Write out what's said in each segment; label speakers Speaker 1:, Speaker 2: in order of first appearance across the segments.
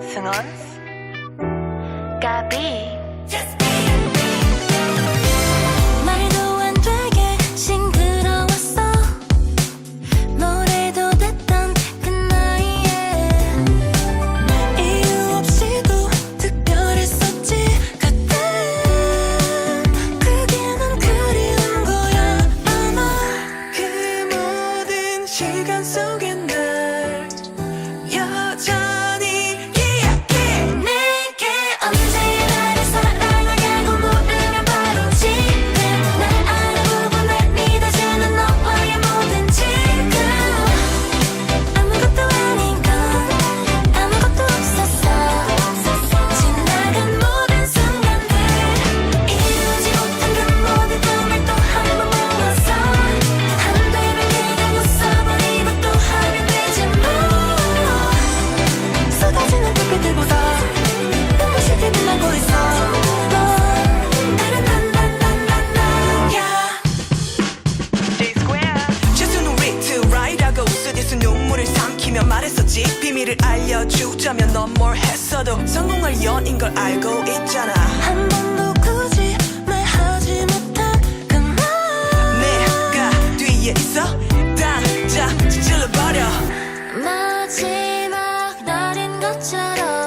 Speaker 1: 승원.
Speaker 2: 오직 비밀을 알려주자면 넌 뭘 했어도 성공할 연인 걸 알고 있잖아.
Speaker 3: 한 번도 굳이 말하지 못한 그날.
Speaker 2: 내가 뒤에 있어? 당장 찔러버려.
Speaker 3: 마지막 날인 것처럼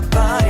Speaker 2: Bye. body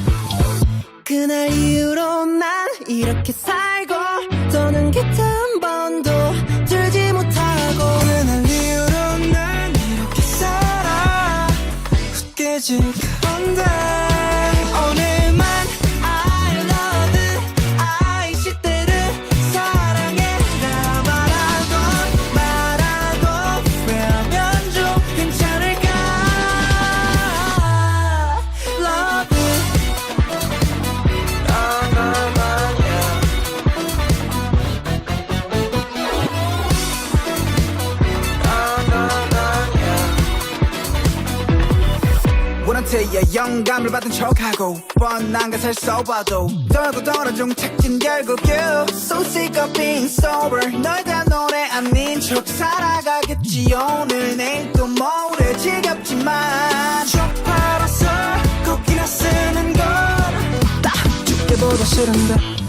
Speaker 2: 그날 이후로 난 이렇게 살고 더는 기타 한 번도 들지 못하고 그날 이후로 난 이렇게 살아.
Speaker 4: 웃겨진 곁에야 영감을 받은 척하고 뻔한 것을 써봐도 떨고 떨어 종착진 결국 you. So sick of being sober. 널 다 노래 아닌 척 살아가겠지. 오늘 내일 또 모레 지겹지만. 쪽팔아서 코끼나 쓰는 건딱 죽게보다 싫은데.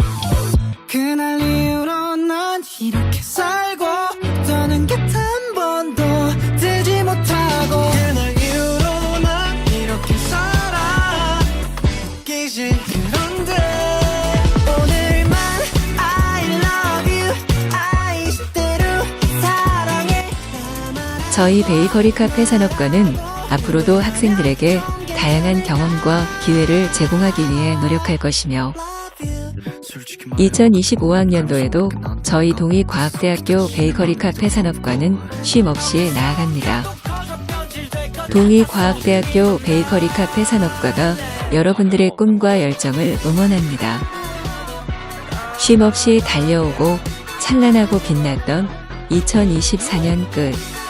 Speaker 5: 저희 베이커리 카페 산업과는 앞으로도 학생들에게 다양한 경험과 기회를 제공하기 위해 노력할 것이며 2025학년도에도 저희 동의과학대학교 베이커리 카페 산업과는 쉼없이 나아갑니다. 동의과학대학교 베이커리 카페 산업과가 여러분들의 꿈과 열정을 응원합니다. 쉼없이 달려오고 찬란하고 빛났던 2024년 끝.